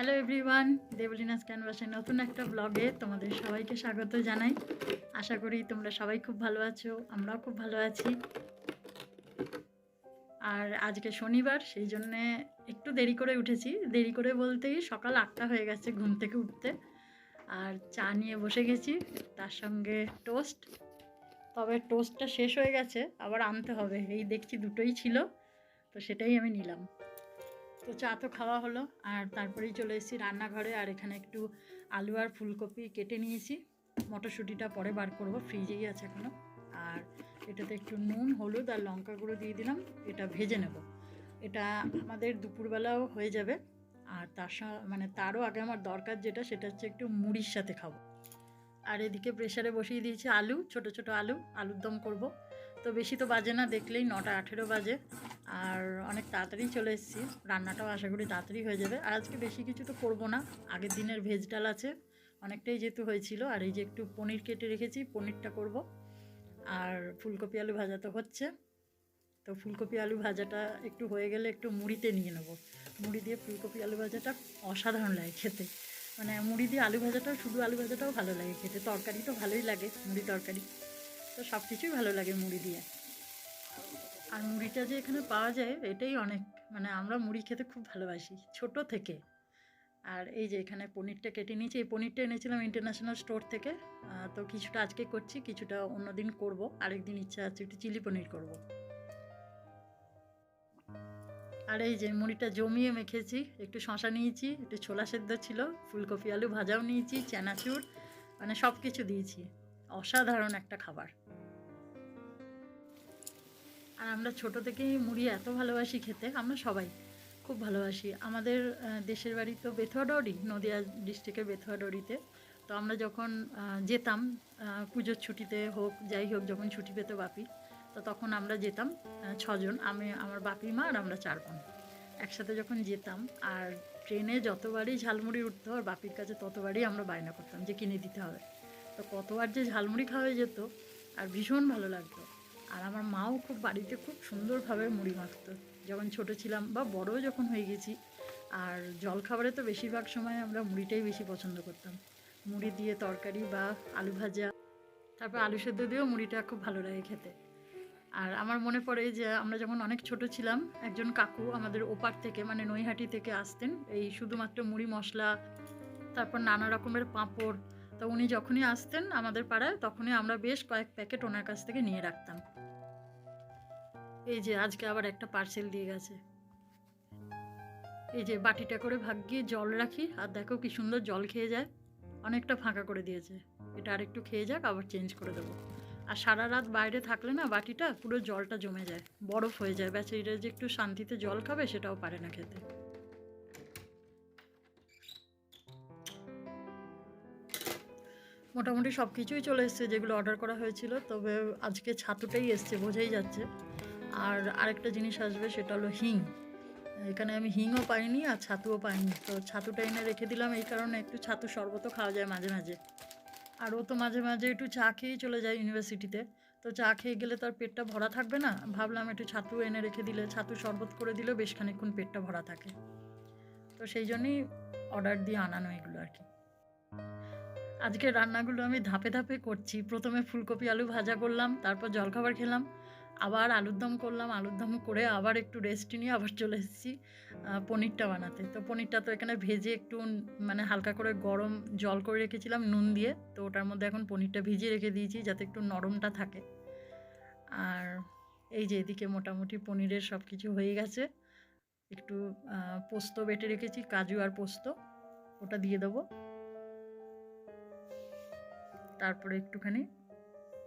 Hello everyone দেবলিনাস ক্যানভাসের নতুন একটা ব্লগে তোমাদের সবাইকে স্বাগত জানাই। আশা করি তোমরা সবাই খুব ভালো আছো, আমরাও খুব ভালো আছি। আর আজকে শনিবার, সেই জন্যে একটু দেরি করে উঠেছি। দেরি করে বলতেই সকাল আটটা হয়ে গেছে ঘুম থেকে উঠতে। আর চা নিয়ে বসে গেছি, তার সঙ্গে টোস্ট তবে টোস্টটা শেষ হয়ে গেছে, আবার আনতে হবে। এই দেখছি দুটোই ছিল, তো সেটাই আমি নিলাম। তো চা তো খাওয়া হলো, আর তারপরেই চলে এসেছি রান্নাঘরে, আর এখানে একটু আলু আর ফুলকপি কেটে নিয়েছি। মটরশুঁটিটা পরে বার করব, ফ্রিজেই আছে এখনও আর এটাতে একটু নুন, হলুদ আর লঙ্কা গুঁড়ো দিয়ে দিলাম, এটা ভেজে নেব। এটা আমাদের দুপুরবেলাও হয়ে যাবে, আর তার মানে তারও আগে আমার দরকার যেটা, সেটা হচ্ছে একটু মুড়ির সাথে খাব। আর এদিকে প্রেশারে বসিয়ে দিয়েছি আলু, ছোট ছোট আলু, আলুর দম করব। তো বেশি তো বাজে না, দেখলেই নটা আঠেরো বাজে। আর অনেক তাড়াতাড়ি চলে এসেছি, রান্নাটাও আশা করি তাড়াতাড়ি হয়ে যাবে। আর আজকে বেশি কিছু তো করব না, আগের দিনের ভেজ ডাল আছে, অনেকটাই যেহেতু হয়েছিল। আর এই যে একটু পনির কেটে রেখেছি, পনিরটা করব। আর ফুলকপি আলু ভাজা তো হচ্ছে। তো ফুলকপি আলু ভাজাটা একটু হয়ে গেলে একটু মুড়িতে নিয়ে নেব। মুড়ি দিয়ে ফুলকপি আলু ভাজাটা অসাধারণ লাগে খেতে। মানে মুড়ি দিয়ে আলু ভাজাটাও, শুধু আলু ভাজাটাও ভালো লাগে খেতে। তরকারি তো ভালোই লাগে, মুড়ি তরকারি। তো সব কিছুই ভালো লাগে মুড়ি দিয়ে। আর মুড়িটা যে এখানে পাওয়া যায়, এটাই অনেক মানে আমরা মুড়ি খেতে খুব ভালোবাসি, ছোট থেকে। আর এই যে এখানে পনিরটা কেটে নিয়েছি, এই পনিরটা এনেছিলাম ইন্টারন্যাশনাল স্টোর থেকে। তো কিছুটা আজকে করছি, কিছুটা অন্য দিন করব, আরেকদিন ইচ্ছা আছে একটু চিলি পনির করব। আর এই যে মুড়িটা জমিয়ে মেখেছি, একটু শশা নিয়েছি, একটু ছোলা সেদ্ধ ছিল, ফুলকপি আলু ভাজাও নিয়েছি, চানাচুর মানে সব কিছু দিয়েছি। অসাধারণ একটা খাবার। আর আমরা ছোট থেকেই মুড়ি এত ভালোবাসি খেতে, আমরা সবাই খুব ভালোবাসি। আমাদের দেশের বাড়ি তো বেথুয়াডরি নদিয়া ডিস্ট্রিক্টের বেথুয়াডরিতে তো আমরা যখন যেতাম পুজোর ছুটিতে হোক, যাই হোক, যখন ছুটি পেতো বাপি, তো তখন আমরা যেতাম ছজন, আমি, আমার বাপি মা আর আমরা চার বোন। একসাথে যখন যেতাম, আর ট্রেনে যতবারই ঝালমুড়ি উঠতো, আর বাপির কাছে ততবারই আমরা বায়না করতাম যে কিনে দিতে হবে। তো কতবার যে ঝালমুড়ি খাওয়া যেত, আর ভীষণ ভালো লাগতো। আর আমার মাও খুব বাড়িতে খুব সুন্দরভাবে মুড়ি মাখতো। যখন ছোট ছিলাম বা বড়ও যখন হয়ে গেছি, আর জলখাবারে তো বেশিরভাগ সময় আমরা মুড়িটাই বেশি পছন্দ করতাম। মুড়ি দিয়ে তরকারি বা আলু ভাজা, তারপর আলু সেদ্ধ দিয়েও মুড়িটা খুব ভালো লাগে খেতে। আর আমার মনে পড়ে যে আমরা যখন অনেক ছোট ছিলাম, একজন কাকু আমাদের ওপার থেকে মানে নৈহাটি থেকে আসতেন, এই শুধুমাত্র মুড়ি মশলা, তারপর নানা রকমের পাঁপড় তো উনি যখনই আসতেন আমাদের পাড়ায়, তখনই আমরা বেশ কয়েক প্যাকেট ওনার কাছ থেকে নিয়ে রাখতাম। এই যে আজকে আবার একটা পার্সেল দিয়ে গেছে। এই যে বাটিটা করে ভাগ্যিয়ে জল রাখি, আর দেখো কি সুন্দর জল খেয়ে যায়। অনেকটা ফাঁকা করে দিয়েছে। এটা আর একটু খেয়ে যাক, আবার চেঞ্জ করে দেবো। আর সারা রাত বাইরে থাকলে না বাটিটা পুরো জলটা জমে যায়, বরফ হয়ে যায়। বেচারিরা যে একটু শান্তিতে জল খাবে সেটাও পারে না খেতে। মোটামুটি সব কিছুই চলে এসছে যেগুলো অর্ডার করা হয়েছিল, তবে আজকে ছাতুটাই এসছে, বোঝাই যাচ্ছে। আর আরেকটা জিনিস আসবে, সেটা হলো হিং। এখানে আমি হিংও পাইনি আর ছাতুও পাইনি। তো ছাতুটা এনে রেখে দিলাম, এই কারণে একটু ছাতু শরবতও খাওয়া যায় মাঝে মাঝে। আর ও তো মাঝে মাঝে একটু চা খেয়েই চলে যায় ইউনিভার্সিটিতে তো চা খেয়ে গেলে তার পেটটা ভরা থাকবে না? ভাবলাম একটু ছাতু এনে রেখে দিলে, ছাতু শরবত করে দিলেও বেশ খানিকক্ষণ পেটটা ভরা থাকে। তো সেই জন্যই অর্ডার দিয়ে আনানো এগুলো আর কি। আজকে রান্নাগুলো আমি ধাপে ধাপে করছি। প্রথমে ফুলকপি, আলু ভাজা করলাম, তারপর জলখাবার খেলাম। আবার আলুর দম করলাম, আলুর দম করে আবার একটু রেস্ট নিয়ে আবার চলে এসেছি পনিরটা বানাতে। তো পনিরটা তো এখানে ভেজে একটু মানে হালকা করে গরম জল করে রেখেছিলাম নুন দিয়ে। তো ওটার মধ্যে এখন পনিরটা ভিজিয়ে রেখে দিয়েছি যাতে একটু নরমটা থাকে। আর এই যে এদিকে মোটামুটি পনিরের সব কিছু হয়ে গেছে। একটু পোস্ত বেটে রেখেছি, কাজু আর পোস্ত। ওটা দিয়ে দেবো। তারপরে একটুখানি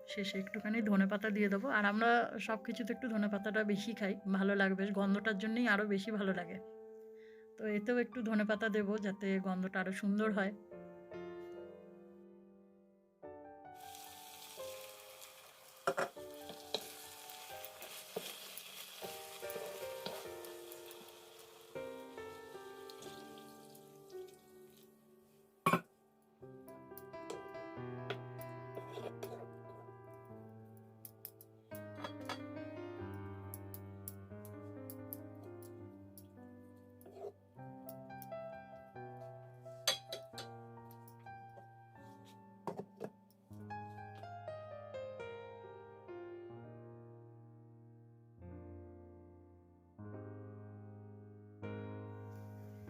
শেষে একটুখানি ধনে পাতা দিয়ে দেবো। আর আমরা সব কিছুতে একটু ধনে পাতাটা বেশি খাই, ভালো লাগবে গন্ধটার জন্যই আরও বেশি ভালো লাগে। তো এতেও একটু ধনে পাতা দেবো যাতে গন্ধটা আরও সুন্দর হয়।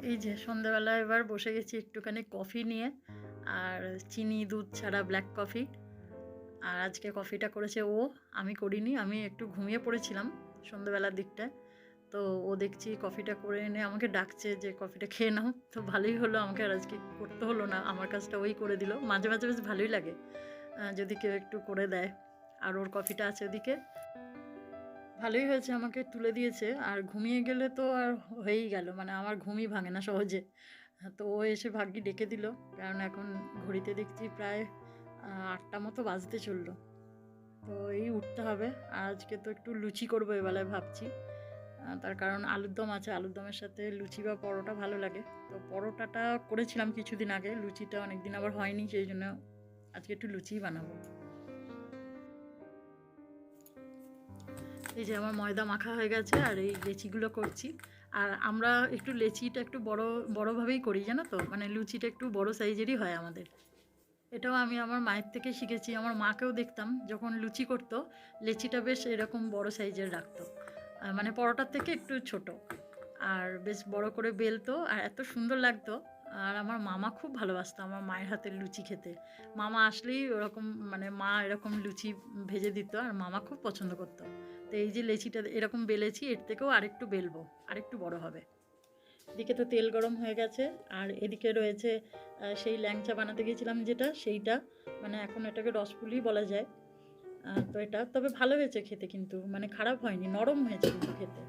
এই যে সন্ধেবেলা এবার বসে গেছি একটুখানি কফি নিয়ে, আর চিনি, দুধ ছাড়া ব্ল্যাক কফি আর আজকে কফিটা করেছে ও, আমি করিনি, আমি একটু ঘুমিয়ে পড়েছিলাম সন্ধেবেলার দিকটায়। তো ও দেখছি কফিটা করে এনে আমাকে ডাকছে যে কফিটা খেয়ে নাও। তো ভালোই হলো, আমাকে আর আজকে করতে হলো না, আমার কাজটা ওই করে দিল। মাঝে মাঝে বেশ ভালোই লাগে যদি কেউ একটু করে দেয়। আর ওর কফিটা আছে ওদিকে। ভালোই হয়েছে, আমাকে তুলে দিয়েছে। আর ঘুমিয়ে গেলে তো আর হয়েই গেল মানে আমার ঘুমই ভাঙে না সহজে। তো ও এসে ভাগ্যি ডেকে দিল, কারণ এখন ঘড়িতে দেখছি প্রায় আটটা মতো বাজতে চলল। তো এই উঠতে হবে, আর আজকে তো একটু লুচি করব এবেলায় ভাবছি। তার কারণ আলুর দম আছে, আলুর দমের সাথে লুচি বা পরোটা ভালো লাগে। তো পরোটাটা করেছিলাম কিছুদিন আগে, লুচিটা অনেক দিন আবার হয়নি, সেই জন্য আজকে একটু লুচিই বানাবো। এই যে আমার ময়দা মাখা হয়ে গেছে আর এই লেচিগুলো করছি। আর আমরা একটু লেচিটা একটু বড়, বড়োভাবেই করি, জানো তো? মানে লুচিটা একটু বড় সাইজেরই হয় আমাদের। এটাও আমি আমার মায়ের থেকে শিখেছি। আমার মাকেও দেখতাম যখন লুচি করতো, লেচিটা বেশ এরকম বড় সাইজের রাখতো। মানে পরোটার থেকে একটু ছোট। আর বেশ বড় করে বেলতো। আর এত সুন্দর লাগতো। আর আমার মামা খুব ভালোবাসতো আমার মায়ের হাতের লুচি খেতে। মামা আসলেই ওরকম মানে মা এরকম লুচি ভেজে দিত আর মামা খুব পছন্দ করতো। তো এই যে লেচিটা এরকম বেলেছি, এর থেকেও আরেকটু বেলবো, আরেকটু বড় হবে। এদিকে তো তেল গরম হয়ে গেছে, আর এদিকে রয়েছে সেই ল্যাংচা বানাতে গেছিলাম যেটা, সেইটা মানে এখন এটাকে রসপুলি বলা যায়। তো এটা, তবে ভালো হয়েছে খেতে কিন্তু মানে খারাপ হয়নি, নরম হয়েছে কিন্তু খেতে।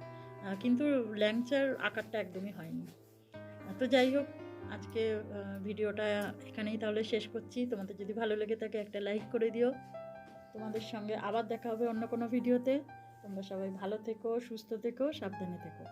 কিন্তু ল্যাংচার আকারটা একদমই হয়নি। তো যাই হোক আজকে ভিডিওটা এখানেই তাহলে শেষ করছি। তোমাদের যদি ভালো লেগে থাকে একটা লাইক করে দিও। তোমাদের সঙ্গে আবার দেখা হবে অন্য কোনো ভিডিওতে। তোমরা সবাই ভালো থেকো, সুস্থ থেকো, সাবধানে থেকো।